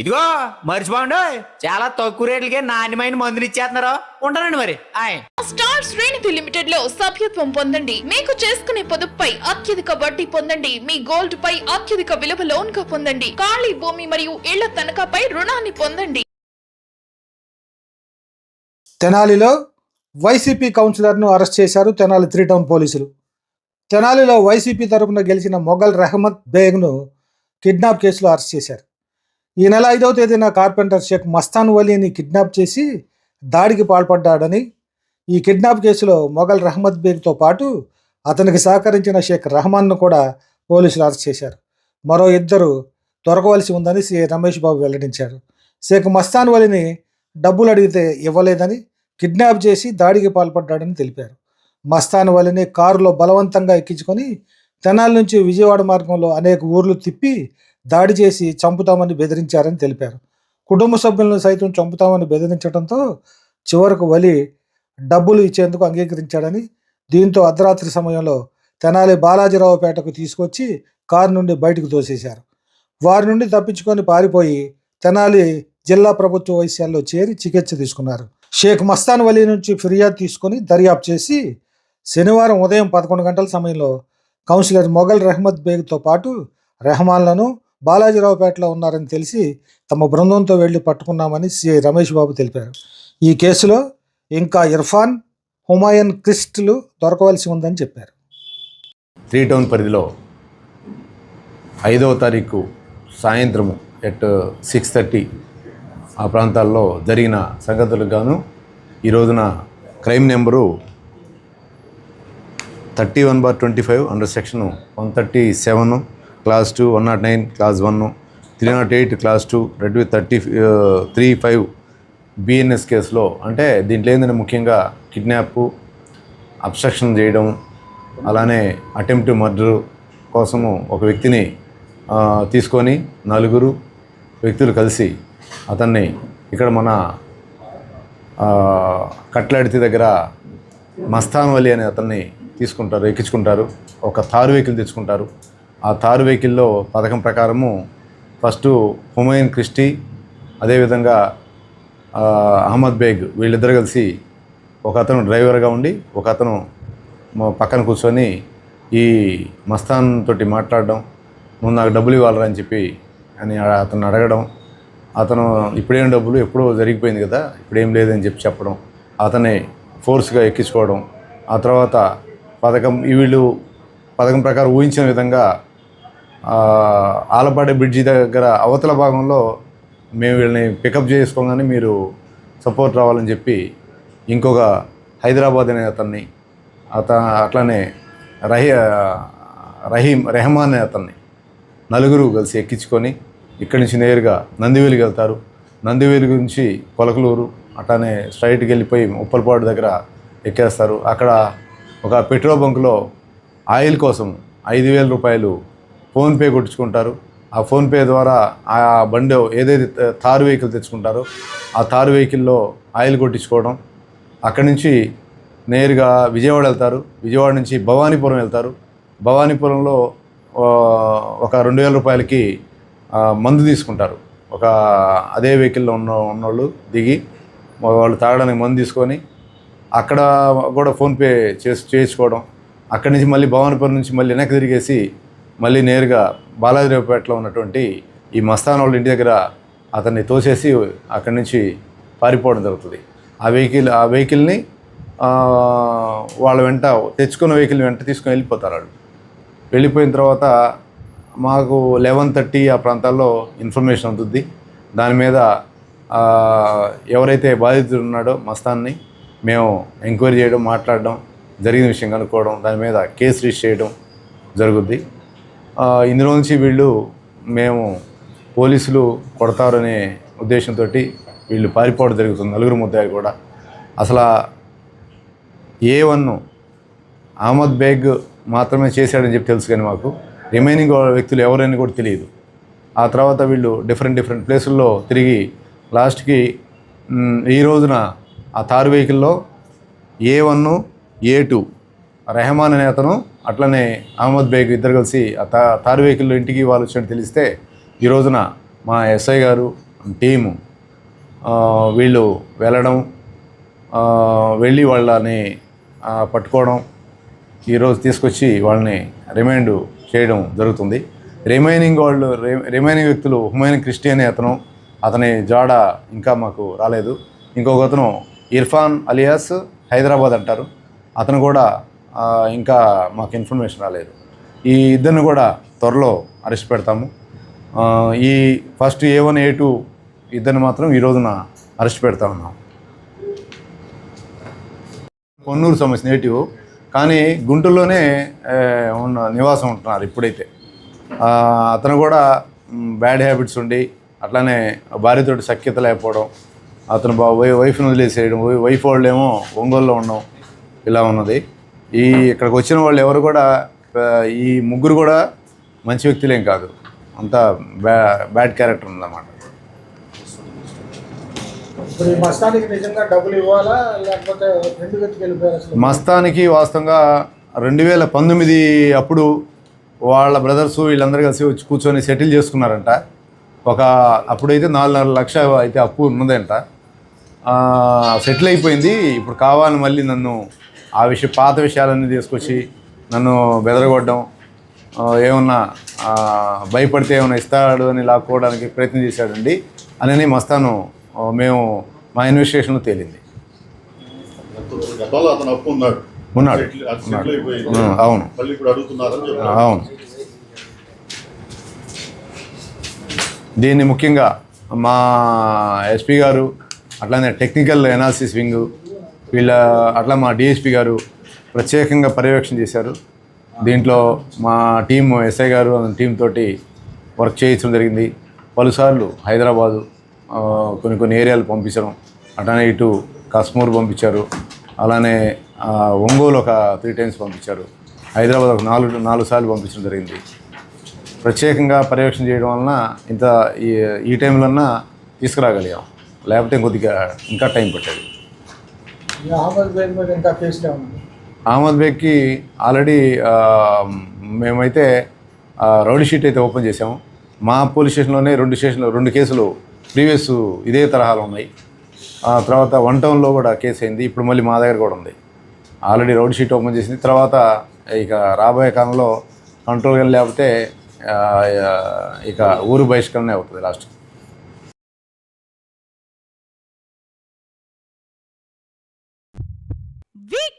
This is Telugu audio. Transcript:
ఇదిగో మర్చిపోండి చాలా తక్కువ రేట్లకే నాణ్యమైన మందులు ఇచ్చేస్తున్నారు? ఉంటానండి మరి. ఆయ్. స్టార్ శ్రేణిధి లిమిటెడ్లో సభ్యత్వం పొందండి. మీకు చేసుకునే పొదుపుపై అత్యధిక వడ్డీ పొందండి. మీ గోల్డ్ పై అత్యధిక విలువ లోన్గా పొందండి. ఖాళీ భూమి మరియు ఇళ్ళ తనఖాపై రుణాన్ని పొందండి. తెనాలిలో వైసీపీ కౌన్సిలర్ను అరెస్ట్ చేశారు తెనాలి త్రీ టౌన్ పోలీసులు. తెనాలిలో వైసీపీ తరపున గెలిచిన మొఘల్ రెహమత్ బేగ్ను కిడ్నాప్ కేసులో అరెస్ట్ చేశారు. ఈ నెల ఐదవ తేదీన కార్పెంటర్ షేక్ మస్తాన్ వలీని కిడ్నాప్ చేసి దాడికి పాల్పడ్డాడని ఈ కిడ్నాప్ కేసులో మొఘల్ రహమత్ బేగ్తో పాటు అతనికి సహకరించిన షేక్ రహమాన్ను కూడా పోలీసులు అరెస్ట్ చేశారు. మరో ఇద్దరు దొరకవలసి ఉందని సి రమేష్ బాబు వెల్లడించారు. షేక్ మస్తాన్ వలిని డబ్బులు అడిగితే ఇవ్వలేదని కిడ్నాప్ చేసి దాడికి పాల్పడ్డాడని తెలిపారు. మస్తాన్ వలిని కారులో బలవంతంగా ఎక్కించుకొని తెనాల నుంచి విజయవాడ మార్గంలో అనేక ఊర్లు తిప్పి దాడి చేసి చంపుతామని బెదిరించారని తెలిపారు. కుటుంబ సభ్యులను సైతం చంపుతామని బెదిరించడంతో చివరకు వలి డబ్బులు ఇచ్చేందుకు అంగీకరించాడని దీంతో అర్ధరాత్రి సమయంలో తెనాలి బాలాజీరావుపేటకు తీసుకొచ్చి కారు నుండి బయటకు తోసేశారు. వారి నుండి తప్పించుకొని పారిపోయి తెనాలి జిల్లా ప్రభుత్వ వైశ్యాల్లో చేరి చికిత్స తీసుకున్నారు. షేక్ మస్తాన్ వలీ నుంచి ఫిర్యాదు తీసుకొని దర్యాప్తు చేసి శనివారం ఉదయం పదకొండు గంటల సమయంలో కౌన్సిలర్ మొఘల్ రెహమద్ బేగ్తో పాటు రెహమాన్లను బాలాజీరావుపేటలో ఉన్నారని తెలిసి తమ బృందంతో వెళ్ళి పట్టుకున్నామని సి రమేష్ బాబు తెలిపారు. ఈ కేసులో ఇంకా ఇర్ఫాన్ హుమాయన్ క్రిస్టులు దొరకవలసి ఉందని చెప్పారు. త్రీ టౌన్ పరిధిలో ఐదవ తారీఖు సాయంత్రము ఎట్ సిక్స్ థర్టీ ఆ ప్రాంతాల్లో జరిగిన సంగతులకు గాను ఈ రోజున crime number thirty one bar twenty five under section one thirty seven clause two one nought nine clause one three nought eight clause two read with thirty three five BNS కేసులో అంటే దీంట్లో ఏంటంటే ముఖ్యంగా కిడ్నాప్ అబ్స్ట్రక్షన్ చేయడం అలానే అటెంప్ట్ మర్డర్ కోసము ఒక వ్యక్తిని తీసుకొని నలుగురు వ్యక్తులు కలిసి అతన్ని ఇక్కడ మన కట్లాడితి దగ్గర మస్తాన్ వలి అనే అతన్ని తీసుకుంటారు ఎక్కించుకుంటారు. ఒక తారు వెహికల్ తెచ్చుకుంటారు. ఆ తారు వెహికల్లో పథకం ప్రకారము ఫస్ట్ హుమయన్ క్రిస్టీ అదేవిధంగా అహ్మద్ బేగ్ వీళ్ళిద్దరు కలిసి ఒక అతను డ్రైవర్గా ఉండి ఒక అతను పక్కన కూర్చొని ఈ మస్తాన్ తోటి మాట్లాడడం నువ్వు నాకు డబ్బులు ఇవ్వాలరా అని చెప్పి అని అతను అడగడం అతను ఇప్పుడేం డబ్బులు ఎప్పుడో జరిగిపోయింది కదా ఇప్పుడేం లేదని చెప్పి చెప్పడం అతని ఫోర్స్గా ఎక్కించుకోవడం ఆ తర్వాత పథకం వీళ్ళు పథకం ప్రకారం ఊహించిన విధంగా ఆలపాడే బ్రిడ్జి దగ్గర అవతల భాగంలో మేము వీళ్ళని పికప్ చేసుకోగానే మీరు సపోర్ట్ రావాలని చెప్పి ఇంకొక హైదరాబాద్ అనే అతన్ని అత అట్లానే రహీ రహీం రెహమాన్ అనే అతన్ని నలుగురు కలిసి ఎక్కించుకొని ఇక్కడి నుంచి నేరుగా నందివేలికి వెళ్తారు. నందివేలి నుంచి పొలకలూరు అట్లానే స్ట్రైట్కి వెళ్ళిపోయి ఉప్పలపాడు దగ్గర ఎక్కేస్తారు. అక్కడ ఒక పెట్రోల్ బంక్లో ఆయిల్ కోసం ఐదు వేల రూపాయలు ఫోన్పే కొట్టించుకుంటారు. ఆ ఫోన్పే ద్వారా ఆ బండి ఏదైతే తారు వెహికల్ తెచ్చుకుంటారో ఆ తారు వెహికల్లో ఆయిల్ కొట్టించుకోవడం. అక్కడి నుంచి నేరుగా విజయవాడ వెళ్తారు. విజయవాడ నుంచి భవానీపురం వెళ్తారు. భవానీపురంలో ఒక రెండు వేల రూపాయలకి మందు తీసుకుంటారు. ఒక అదే వెహికల్లో ఉన్న ఉన్నోళ్ళు దిగి వాళ్ళు తాగడానికి మందు తీసుకొని అక్కడ కూడా ఫోన్పే చేసి చేయించుకోవడం. అక్కడి నుంచి మళ్ళీ భవానీపురం నుంచి మళ్ళీ వెనక్కి తిరిగేసి మళ్ళీ నేరుగా బాలాజీరావుపేటలో ఉన్నటువంటి ఈ మస్తాన్ వాళ్ళ ఇంటి దగ్గర అతన్ని తోసేసి అక్కడి నుంచి పారిపోవడం జరుగుతుంది. ఆ వెహికల్ ఆ వెహికల్ని వాళ్ళ వెంట తెచ్చుకున్న వెహికల్ వెంట తీసుకొని వెళ్ళిపోతారు వాళ్ళు. వెళ్ళిపోయిన తర్వాత మాకు లెవెన్ థర్టీ ఆ ప్రాంతాల్లో ఇన్ఫర్మేషన్ అందుద్ది. దాని మీద ఎవరైతే బాధితుడు ఉన్నాడో మస్తాన్ని మేము ఎంక్వైరీ చేయడం మాట్లాడడం జరిగిన విషయం కనుక్కోవడం దాని మీద కేసు రిజిస్టర్ చేయడం జరుగుద్ది. ఇందులో నుంచి వీళ్ళు మేము పోలీసులు కొడతారనే ఉద్దేశంతో వీళ్ళు పారిపోవడం జరుగుతుంది నలుగురు ముద్దాయి కూడా. అసలు ఏ వన్ అహ్మద్ బేగ్ మాత్రమే చేశాడని చెప్పి తెలుసు కానీ మాకు. రిమైనింగ్ వ్యక్తులు ఎవరని కూడా తెలియదు. ఆ తర్వాత వీళ్ళు డిఫరెంట్ డిఫరెంట్ ప్లేసుల్లో తిరిగి లాస్ట్కి ఈ రోజున ఆ తారు వెహికల్లో A one A two Rahman అనే అతను అట్లనే అహ్మద్ బేగ్ ఇద్దరు కలిసి ఆ తా తారు వెహికల్లో ఇంటికి వాళ్ళు వచ్చినట్టు తెలిస్తే ఈ రోజున మా ఎస్ఐ గారు టీము వీళ్ళు వెళ్ళడం వెళ్ళి వాళ్ళని పట్టుకోవడం ఈరోజు తీసుకొచ్చి వాళ్ళని రిమైండ్ చేయడం జరుగుతుంది. రిమైనింగ్ వాళ్ళు రి- రిమైనింగ్ వ్యక్తులు హుమైన్ క్రిస్టి అనే అతను అతని జాడ ఇంకా మాకు రాలేదు. ఇంకొక అతను ఇర్ఫాన్ అలియాస్ హైదరాబాద్ అంటారు. అతను కూడా ఇంకా మాకు ఇన్ఫర్మేషన్ రాలేదు. ఈ ఇద్దరిని కూడా త్వరలో అరెస్ట్ పెడతాము. ఈ first A one A two ఇద్దరిని మాత్రం ఈ రోజున అరెస్ట్ పెడతా ఉన్నాం. కొన్నూరు సమస్య నేటివ్ కానీ గుంటూరులోనే ఉన్న నివాసం ఉంటున్నారు ఇప్పుడైతే. అతను కూడా బ్యాడ్ హ్యాబిట్స్ ఉండి అట్లానే భార్యతోటి సఖ్యత లేకపోవడం అతను బా వై వైఫ్ని వదిలేసేయడం వైఫ్ వాళ్ళు ఏమో ఒంగోలులో ఉండడం ఇలా ఉన్నది. ఈ ఇక్కడికి వచ్చిన వాళ్ళు ఎవరు కూడా ఈ ముగ్గురు కూడా మంచి వ్యక్తులేం కాదు. అంతా బ్యా బ్యాడ్ క్యారెక్టర్ ఉందన్నమాట. మస్తానికి వాస్తవంగా రెండు వేల పంతొమ్మిది అప్పుడు వాళ్ళ బ్రదర్స్ వీళ్ళందరూ కలిసి వచ్చి కూర్చొని సెటిల్ చేసుకున్నారంట. ఒక అప్పుడైతే నాలుగున్నర లక్ష అయితే అప్పు ఉన్నదంట. సెటిల్ అయిపోయింది. ఇప్పుడు కావాలని మళ్ళీ నన్ను ఆ విషయం పాత విషయాలన్నీ తీసుకొచ్చి నన్ను బెదరగొట్టడం ఏమన్నా భయపడితే ఏమైనా ఇస్తాడు అని లాక్కోవడానికి ప్రయత్నం చేశాడండి అని మస్తాను మేము మా ఇన్వెస్టిగేషన్లో తేలింది. ఉన్నాడు. ఉన్నాడు. అవును. అవును. దీన్ని ముఖ్యంగా మా ఎస్పీ గారు అట్లానే టెక్నికల్ ఎనాలిసిస్ వింగ్ వీళ్ళ అట్లా మా డిఎస్పి గారు ప్రత్యేకంగా పర్యవేక్షణ చేశారు. దీంట్లో మా టీం ఎస్ఐ గారు అతని టీం తోటి వర్క్ చేయించడం జరిగింది. పలుసార్లు హైదరాబాదు కొన్ని కొన్ని ఏరియాలు పంపించడం అట్లానే ఇటు కస్మూర్ పంపించారు. అలానే ఒంగోలు ఒక త్రీ టైమ్స్ పంపించారు. హైదరాబాద్ ఒక నాలుగు నాలుగు సార్లు పంపించడం జరిగింది. ప్రత్యేకంగా పర్యవేక్షణ చేయడం వలన ఇంత ఈ ఈ టైంలోన తీసుకురాగలిగాం. లేకపోతే కొద్దిగా ఇంకా టైం పట్టేది. అహ్మద్ బేగ్కి ఆల్రెడీ మేమైతే రౌడీ షీట్ అయితే ఓపెన్ చేసాము మా పోలీస్ స్టేషన్లోనే రెండు స్టేషన్లో రెండు కేసులు ప్రీవియస్ ఇదే తరహాలో ఉన్నాయి. ఆ తర్వాత వన్ టౌన్లో కూడా కేసు అయింది. ఇప్పుడు మళ్ళీ మా దగ్గర కూడా ఉంది. ఆల్రెడీ రౌడీ షీట్ ఓపెన్ చేసింది. తర్వాత ఇక రాబోయే కాలంలో కంట్రోల్ కానీ లేకపోతే ఇక ఊరు బహిష్కరణే అవుతుంది last